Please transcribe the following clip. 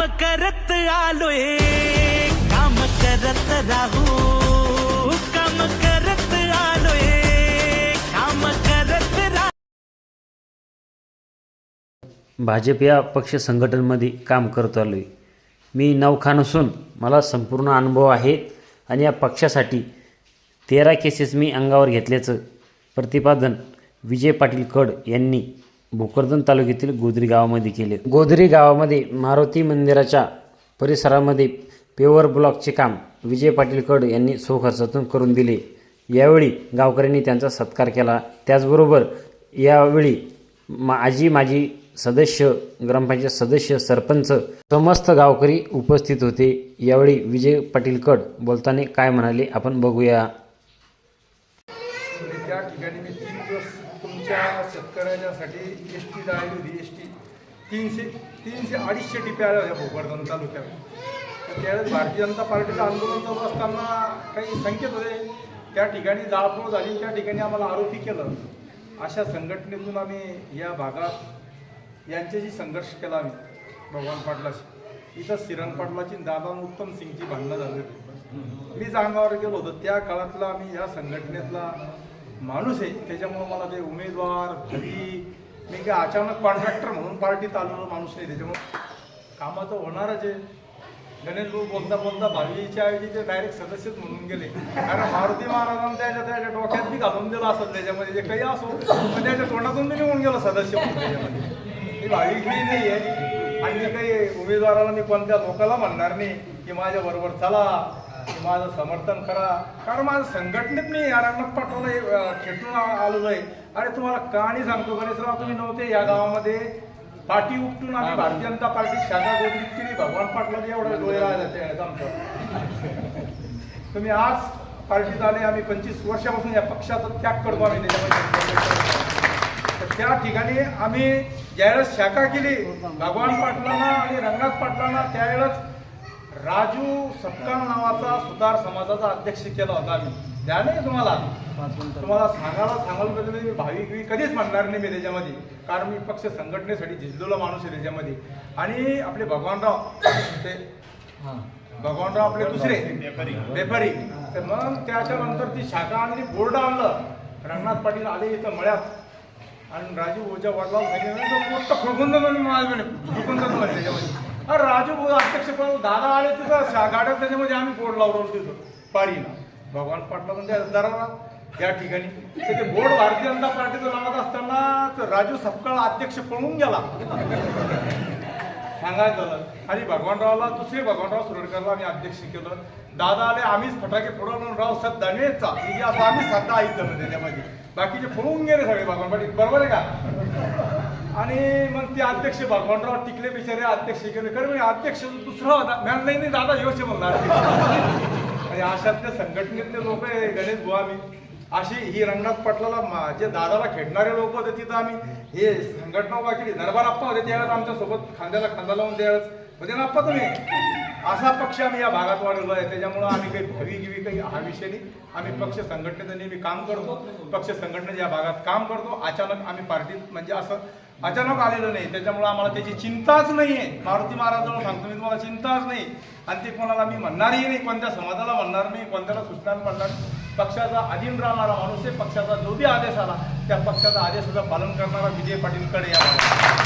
काम करत आलोय. काम करत राहू. काम करत आलोय. काम करत राहू. भाजप या पक्ष संघटनेमध्ये काम करत आलो आहे मी नवखान असून मला संपूर्ण अनुभव आहे आणि या पक्षासाठी तेरा केसेस मी अंगावर घेतल्याचं प्रतिपादन विजय पाटील कड यांनी भोकरदन तालुक्यातील गोदरी गावामध्ये केले. गोदरी गावामध्ये मारुती मंदिराच्या परिसरामध्ये पेवर ब्लॉकचे काम विजय पाटील कड यांनी स्वखर्चातून करून दिले. यावेळी गावकऱ्यांनी त्यांचा सत्कार केला. त्याचबरोबर यावेळी मा आजी माजी सदस्य ग्रामपंचायत सदस्य सरपंच समस्त गावकरी उपस्थित होते. यावेळी विजय पाटील कड बोलताना काय म्हणाले आपण बघूया आणि त्या ठिकाणी मी तीन दिवस त्या शेतकऱ्याच्यासाठी एस टी जायला होती एस टी. तीनशे तीनशे अडीचशे टिप्या आल्या होत्या भोकरदन तालुक्यात. तर त्यावेळेस भारतीय जनता पार्टीचं आंदोलन चालू असताना काही संकेत होते. त्या ठिकाणी जाळपोळ झाली त्या ठिकाणी आम्हाला आरोपी केलं. अशा संघटनेतून आम्ही या भागात यांच्याशी संघर्ष केला आम्ही भगवान पाटलाशी. इथं सिरण पाटलाची दादा उत्तम सिंगची भांडणं झाली होती. मी अंगावर गेलो होतो. त्या काळातला आम्ही या संघटनेतला माणूस आहे. त्याच्यामुळं मला ते उमेदवार भली मी काय अचानक कॉन्ट्रॅक्टर म्हणून पार्टीत आलेलो माणूस नाही. त्याच्यामुळं कामाचं होणारच आहे. गणेश भाऊ बोलता बोलता भावीच्या ऐवजी ते डायरेक्ट सदस्यच म्हणून गेले. कारण मारुती महाराजांना त्याच्या त्याच्या डोक्यात बी घालून दिलं असत त्याच्यामध्ये. जे काही असो पण त्याच्या तोंडातून बी निघून गेलं सदस्य म्हणून त्याच्यामध्ये. मी भाविक बी नाही आहे. आणि काही उमेदवाराला मी कोणत्या लोकाला म्हणणार नाही की माझ्या बरोबर चला. माझं समर्थन करा. कारण माझं संघटनेत मी या रंगनाथ पाटलाला खेटून आलेलो आहे अरे तुम्हाला कहाणी सांगतो गणेशराव तुम्ही नव्हते या गावामध्ये. पाठी उपटून आम्ही भारतीय जनता पार्टी शाखा गोदरीत केली? भगवान पाटलाचे एवढा डोळे राहिले आमचं. तुम्ही आज पार्टीत आले आम्ही पंचवीस वर्षापासून या पक्षाचा त्याग करतो आम्ही त्याच्यामध्ये. तर त्या ठिकाणी आम्ही ज्यावेळेस शाखा केली भगवान पाटलांना आणि रंगनाथ पाटलांना त्यावेळेस राजू सपकाळ नावाचा सुतार समाजाचा अध्यक्ष केला होता आम्ही. त्याने तुम्हाला तुम्हाला सांगायला सांगायला पाहिजे मी भाविक मी कधीच म्हणणार नाही मी त्याच्यामध्ये. कारण मी पक्ष संघटनेसाठी झिजलेला माणूस आहे त्याच्यामध्ये. आणि आपले भगवानराव ते भगवानराव आपले दुसरे व्यापारी तर मग त्याच्यानंतर ती शाखा आणली बोर्ड आणलं. रंगनाथ पाटील आले इथं मळ्यात. आणि राजू ओझ्या वडिलाला सांगितलं मोठं खुळकून जातो माझ्या जातो म्हणे त्याच्यामध्ये. अरे राजू भाऊ अध्यक्ष पण दादा आले तिथं शा- गाड्या त्याच्यामध्ये आम्ही बोर्ड लावून तिथं पारीला भगवान पाटला म्हणजे दरारा. या ठिकाणी. तर ते बोर्ड भारतीय जनता पार्टीचं लावत असताना तर राजू सपकाळ अध्यक्ष पळून गेला. सांगायचं झालं आणि भगवानरावला दुसरे भगवानराव सुरडकरला आम्ही अध्यक्ष केलं. दादा आले आम्हीच फटाके फोडवून राव सात दानवेचा म्हणजे असं आम्ही सध्या आई त्याच्यामध्ये. बाकीचे फोडून गेले सगळे भगवान पाटील. बरोबर आहे का? आणि मग ते अध्यक्ष भगवानराव टिकले बिचारे अध्यक्ष केले. खरं म्हणजे अध्यक्ष दुसरा होता. मॅम नाही नाही दादा योश म्हणला आणि अशातल्या संघटनेतले लोक आहे गणेश बुवा मी अशी ही रंगनाथ पटलाला माझे जे दादाला खेळणारे लोक होते तिथं आम्ही हे संघटना उभा केली. दरबार आप्पा होते त्यावेळेस आमच्यासोबत खांद्याला खांदा लावून त्यावेळेस म्हणजे ना आप्पा तुम्ही असा पक्ष आम्ही या भागात वाढवलो आहे. त्याच्यामुळं आम्ही काही भावी गिवी काही हा विषय नाही. आम्ही पक्ष संघटनेचं नेहमी काम करतो. पक्ष संघटनेच्या या भागात काम करतो. अचानक आम्ही पार्टीत म्हणजे असं अचानक आलेलं नाही. त्याच्यामुळे आम्हाला त्याची चिंताच नाही आहे मारुती महाराजांना सांगतो मी तुम्हाला चिंताच नाही. आणि ते कोणाला मी म्हणणारही नाही. कोणत्या समाजाला म्हणणार नाही कोणत्याला सूचना म्हणणार? नाही. पक्षाचा अधीन राहणारा माणूस आहे. पक्षाचा जो बी आदेश आला त्या पक्षाचा आदेशाचं पालन करणारा विजय पाटील कडे या